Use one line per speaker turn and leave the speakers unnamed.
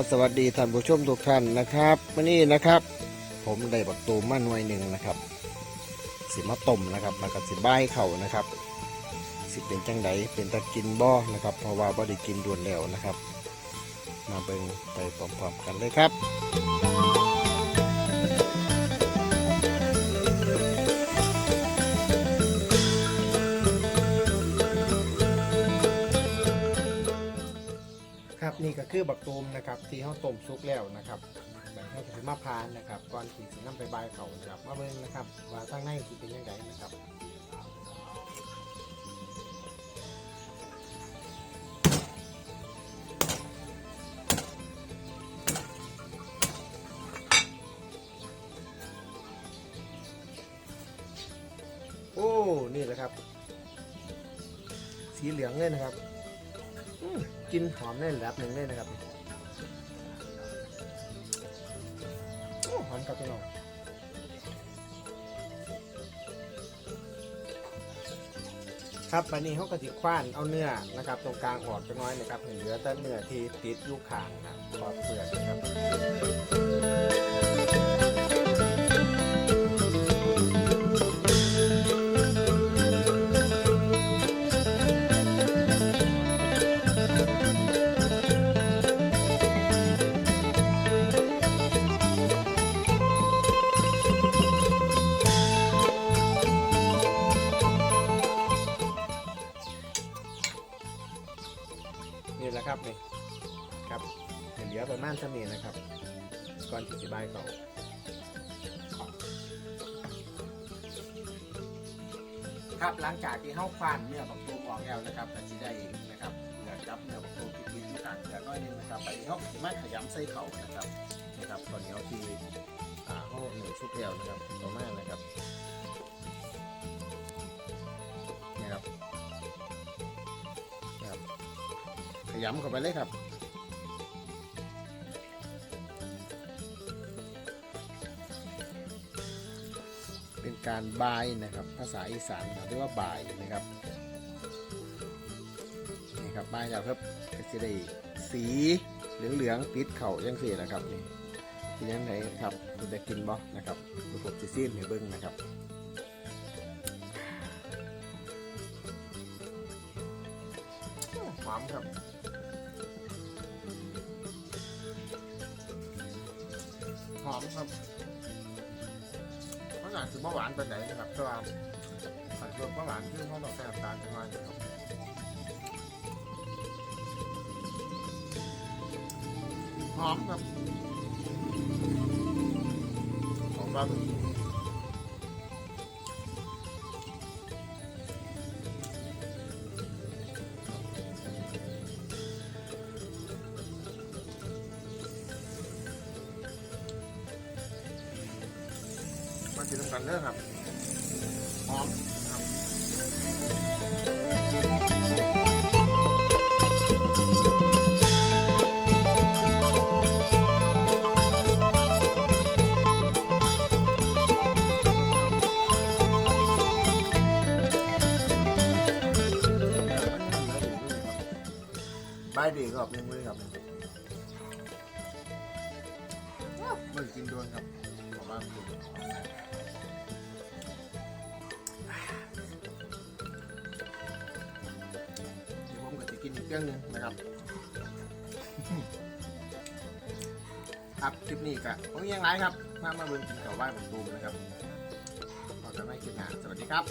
อสวัสดีท่านผู้ชมทุกท่านนะครับวันนี้นะครับ ผมได้บักตูมมาหน่วยหนึ่งนะครับ สิมาต้มนะครับแล้วก็สิบ้ายเข่านะครับ สิเป็นจังไดเป็นตะกินบ่อนะครับ เพราะว่าบ่ได้กินด่วนแล้วนะครับ มาเบิ่งไปพร้อมๆกันเลยครับ นี่ก็คือบักตูมนะครับ ที่เขาต้มซุกแล้วนะครับแบบให้ถึงมาพานนะครับก่อนที่สินํไปบายเขาจับมาเบิ่งนะครับ ว่าทางในสิเป็นยังไงนะครับโอ้ นี่แหละครับ สีเหลืองเลยนะครับอื กลินหอมแน่นระดับหนึ่งเลยนะครับโอ้หอมกับพี่น้องครับวันนี้เขากระติคว้านเอาเนื้อนะครับ ตรงกลางออกไปน้อยนะครับเหลือแต่เนื้อที่ติดอยุคางนะขอบเปลือกนะครับ นี่แหละครับนี่ครับเห็นเหลือประมาณเท่านี้นะครับ ก่อนที่จะบายเขาครับหลังจากที่เข้าควานเนื้อบักตูมออกแล้วนะครับก็จะได้นะครับเนื้อจับเนื้อบักตูมที่กินอยู่างเนื้อน้อยหนึงนะครับไปเขาไม่ขยำใส่เขานะครับนะครับตอนนี้เอาที่อ่าเขาหนึ่งชุบแล้วนะครับประมานะครับ ยำเข้าไปเลยครับเป็นการบายนะครับ ภาษาอีสานเขาเรียกว่าบายนะครับนี่ครับบายแล้วครับก็จะได้สีเหลืองๆติดเข่ายังสีนะครับนี่เป็นยังไงครับคุณจะกินบ่นะครับดูผมจะซีมให้เบิ้งนะครับหอมครับ อมครับเพราะหวานคือเมื่อหวานไปไหนนะครับตัว่าผัดรวมเมื่อหวานขึ้นเพราะเราใส่น้ำตาลไปหน่อยนะครับหอมครับหอมบ้า มากินน้ำกันเด้อครับหอมครับบายดีครับยังเลยครับไม่กินด้วยครับขอ บคุณเดี๋ยวผมก็จะกินอีกเครื่องหนึงนะครับ ครับคลิปนี้ก็ผมยังไงครับมามาเบิ่งกินข้าวไหว้ผมตูมนะครับขอกันไม่กินหน้าสวัสดีครับ